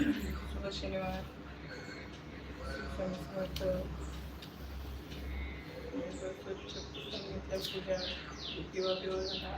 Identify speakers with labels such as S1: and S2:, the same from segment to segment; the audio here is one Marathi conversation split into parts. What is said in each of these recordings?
S1: शुभ शनिवार स्वच्छ सांगितलं पूजा दिवा बिवा झाला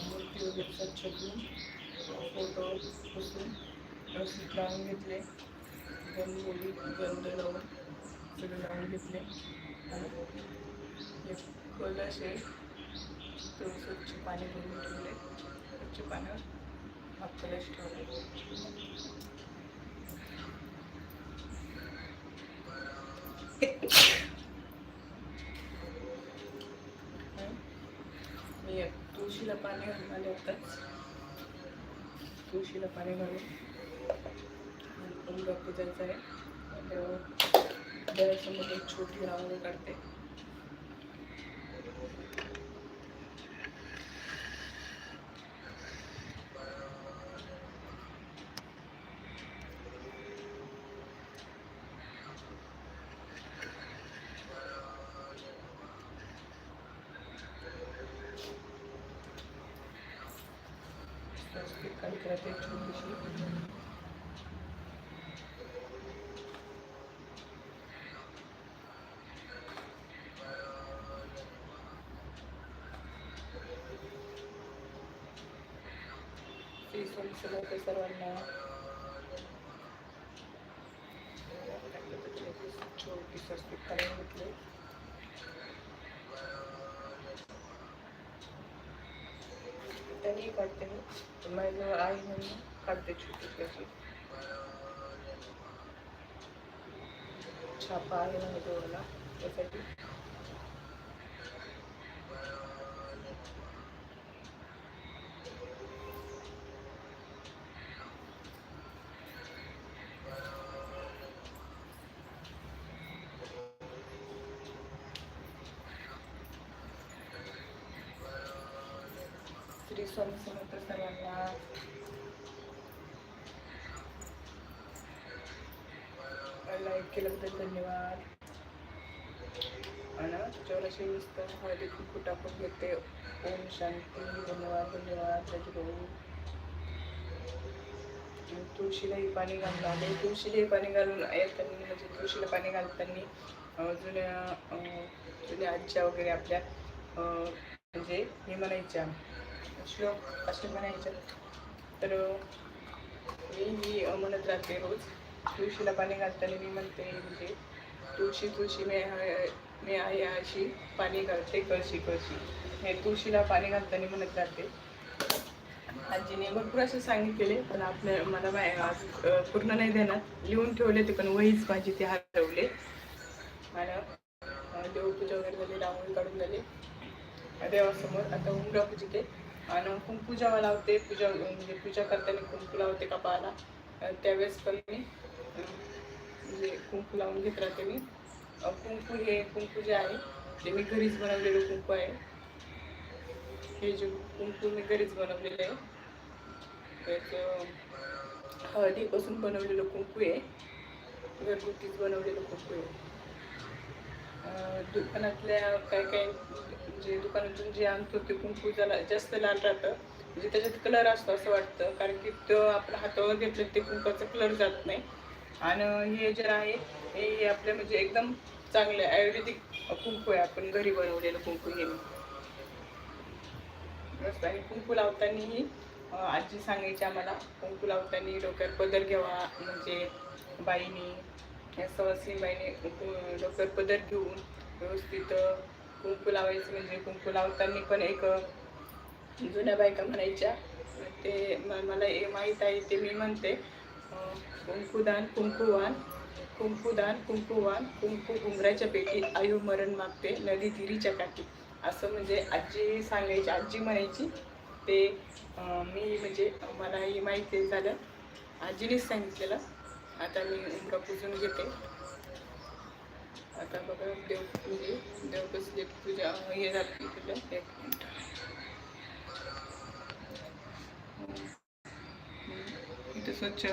S1: मूर्ती वगैरे स्वच्छ करून फोटो पुसून व्यवस्थित लावून घेतले गंधोली गंध लावून सगळे लावून घेतले आणि एक कलश आहे स्वच्छ पाणी भरून ठेवले. स्वच्छ पाण्यावर मी तुळशीला पाणी घालून आले आताच तुळशीला पाणी घालून. उलगा पुजायचा आहे. आणि एक छोटी रांगोळी काढते. स्वस्तिक काढ छोटीशी सर्वांना. छोटी स्वस्तिक घेतले. त्यांनी काढते मी माझ्याजवळ आई म्हणून काढते छोटी अशी छापा स्वामी सर्वांना लाईक केल्याबद्दल धन्यवाद. आणि त्याच्यावर असे नुसतं हळदी कुंकू टाकून घेते. ओम शांती धन्यवाद धन्यवाद राजभाऊ तुळशीलाही पाणी घालून आले. तुळशीलाही पाणी घालून येताना म्हणजे तुळशीला पाणी घालताना जुन्या जुन्या आजच्या वगैरे आपल्या म्हणजे हे म्हणायच्या. श्लोक असे म्हणायचे तर मी मी म्हणत राहते रोज. तुळशीला पाणी घालताना मी म्हणते म्हणजे तुळशी तुळशी मी आहे- मी आहे अशी पाणी घालते कळशी कळशी. हे तुळशीला पाणी घालताना म्हणत राहते. आजीने भरपूर असे सांगितलेले पण आपल्या मला मा- पूर्ण नाही देणार. लिहून ठेवले ते पण वहीच माझी ते हरवले. मला देवपूजा वगैरे झाली रांगोळी काढून झाली. देवासमोर आता उमरा पूजिते आणि कुंकू जेव्हा लावते पूजा म्हणजे पूजा करताना कुंकू लावते कपाळाला. त्यावेळेस पण मी म्हणजे कुंकू लावून घेत राहते मी. कुंकू हे कुंकू जे आहे ते मी घरीच बनवलेलं कुंकू आहे. हे जे कुंकू मी घरीच बनवलेलं आहे. एक हळदीपासून बनवलेलं कुंकू आहे. घरगुतीच बनवलेलं कुंकू आहे. दुकानातल्या काही काही म्हणजे दुकानातून जे आणतो ते कुंकू जरा जास्त लाल राहतं. म्हणजे त्याच्यात कलर असतो असं वाटतं. कारण की तो आपल्या हातावर घेतलं ते कुंकाचा कलर जात नाही. आणि हे जे आहे हे आपलं म्हणजे एकदम चांगलं आयुर्वेदिक कुंकू आहे. आपण घरी बनवलेलं कुंकू हे. मस्त आणि कुंकू लावतानाही आजी सांगायची आम्हाला कुंकू लावताना डोक्यात पदर घ्यावा. म्हणजे बाईनी या सवासी बाईने पदर घेऊन व्यवस्थित कुंकू लावायचं म्हणजे कुंकू लावताना पण एक जुन्या बायका म्हणायच्या. ते म- मला हे माहीत आहे ते मी म्हणते कुंकूदान कुंकुवान कुंकूदान कुंकुवान कुंकू घुंगराच्या पेटी आयु मरण मागते नदी तिरीच्या काठी. असं म्हणजे आजी सांगायची आजी म्हणायची. ते मी म्हणजे मला हे माहिती झालं. आजीनेच सांगितलेलं. आता मी उमरा पुजून घेते. आता बघा देव पूजे देव पूजा हे झाली तुला एक मिनिट. इथं स्वच्छ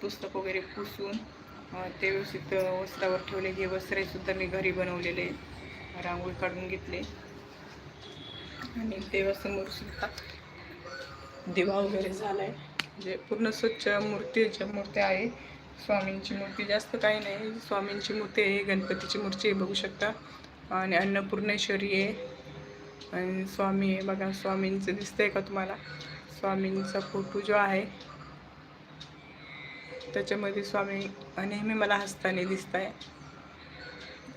S1: पुस्तक वगैरे पुसून ते व्यवस्थित वस्त्रावर ठेवले. हे वस्त्रेसुद्धा मी घरी बनवलेले रांगोळी काढून घेतले. आणि देवासमोर सुद्धा दिवा वगैरे झाला आहे म्हणजे पूर्ण स्वच्छ मूर्तीच्या मूर्त्या आहे स्वामींची मूर्ती जास्त काही नाही. स्वामींची मूर्ती आहे गणपतीची मूर्ती आहे बघू शकता. आणि अन्नपूर्णेश्वरी आहे. आणि स्वामी आहे बघा स्वामींचं दिसतंय का तुम्हाला? स्वामींचा फोटो जो आहे त्याच्यामध्ये स्वामी नेहमी मला हसताना दिसत आहे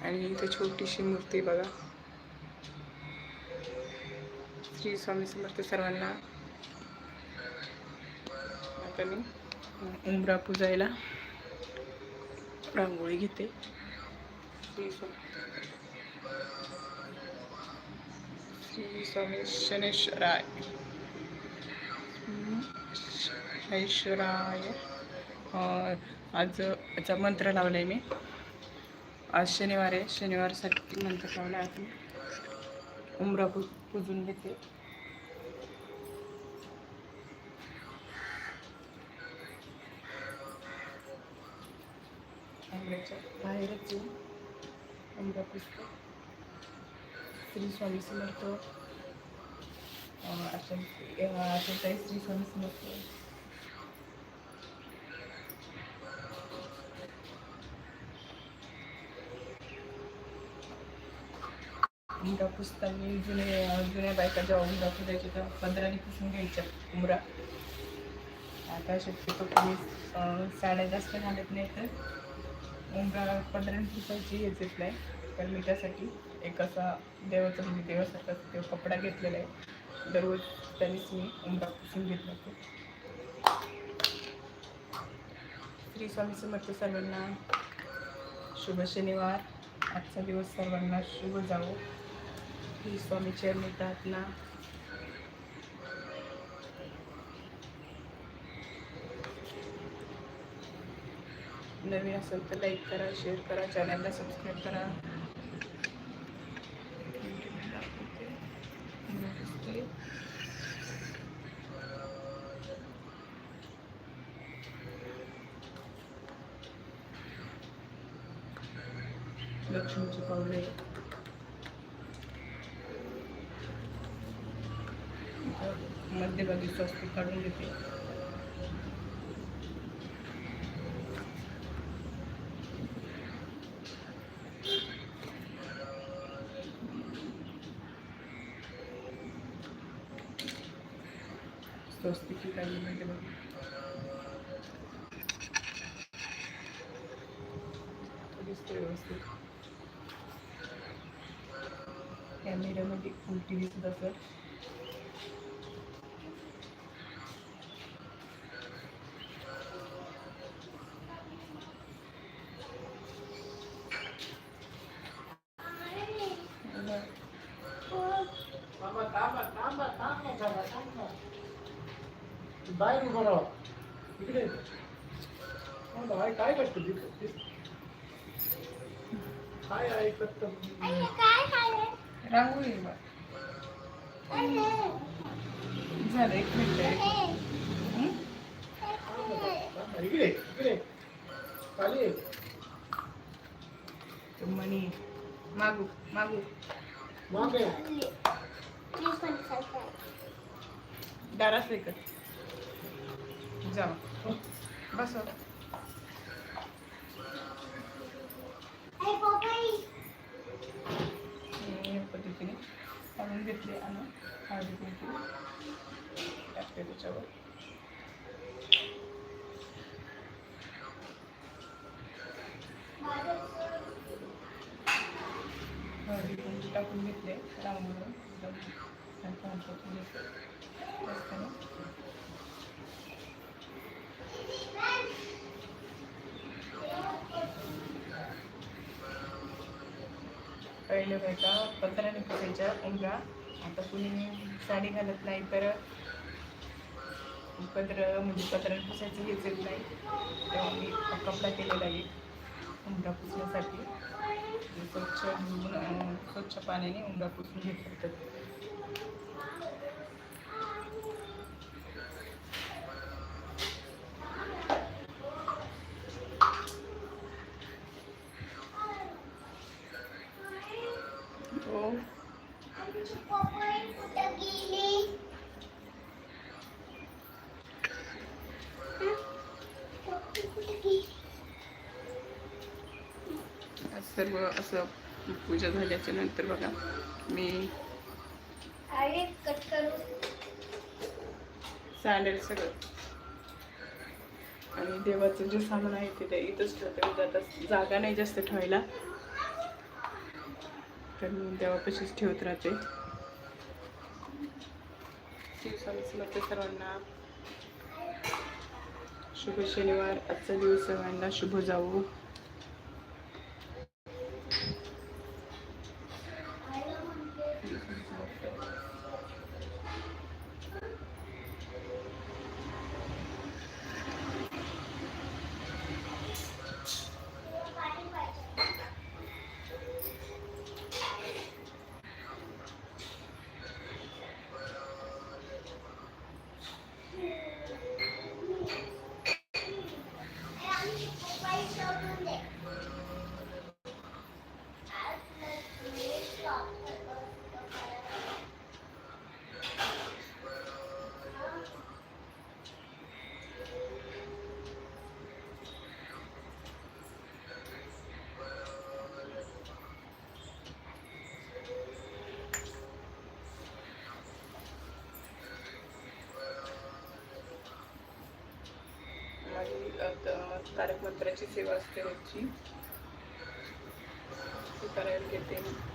S1: आणि इथे छोटीशी मूर्ती बघा. श्री स्वामी समर्थ सर्वांना. आता मी उमरा पूजायला रांगोळी घेते. श्री स्वामी शनेश्वराय. शनेश्वराय आज याचा मंत्र आहे मी. आज शनिवार आहे. शनिवारसाठी मंत्र लावला आहे आपण उमरा पू पूजून घेते. उमऱ्याच्या बाहेरच येऊन उमरा पुजतो श्री स्वामी समर्थ. अं, अशा काही श्री स्वामी समर्थ. उमरा पुसताना जुने जुन्या बायका जेव्हा उमरा पुजायच्या तेव्हा पंधराने पुसून घ्यायच्या उमरा. आता शक्यतो कोणी साड्या जास्त घालत नाही तर उमरा पंधरा दिवसाची हेच येत नाही तर मी त्यासाठी एक असा देवाचा म्हणजे देवासारखा देव कपडा घेतलेला आहे. दररोज त्यांनीच मी उमरा पुसून घेतला होतो श्री स्वामी समर्थ सर्वांना शुभ शनिवार. आजचा दिवस सर्वांना शुभ जावो. श्री स्वामीच्या चरणी प्रार्थना नवीन असेल तर लाईक करा शेअर करा चॅनलला सबस्क्राईब करा। लक्ष्मीची पावले मध्यभागी स्वस्तिक काढून घेते दिसते व्यवस्थित कॅमेऱ्यामध्ये उलटी दिसत असेल.
S2: थांबा थांबा बाहेर उभं राहा. इकडे. थांबा, काय करतो?
S1: रांगोळी आहे बा. झालं एक मिनिट. हं? मणी मागू मागू.
S2: मागे
S1: दारास लेकर जा बस काढून घेतले आणि हळदी कुंकू टाकते त्याच्यावर हळदी कुंकू टाकून घेतले रांगोळी एकदम छान छान टाकून पत्राने पुसायच्या उमरा आता कुणी साडी घालत नाही तर पत्र म्हणजे पत्राने पुसायचं हेच येत नाही. तेव्हा मी कपडा केलेला आहे उमरा पुसण्यासाठी. स्वच्छ स्वच्छ पाण्याने उमरा पुसून घेत सर्व असं पूजा झाल्याच्यानंतर बघा मी
S3: अरे कट करू.
S1: सँडल सगळं. आणि देवाचं जे सामान आहे ते ते इथंच ठेवते म्हणजे आता जागा नाही जास्त ठेवायला. तर मी देवापाशीच ठेवत राहते. सर्वांना शुभ शनिवार. आजचा दिवस सर्वांना शुभ जाऊ माझी अ, त- तारक मंत्राची सेवा असते रोजची ती करायला घेते मी.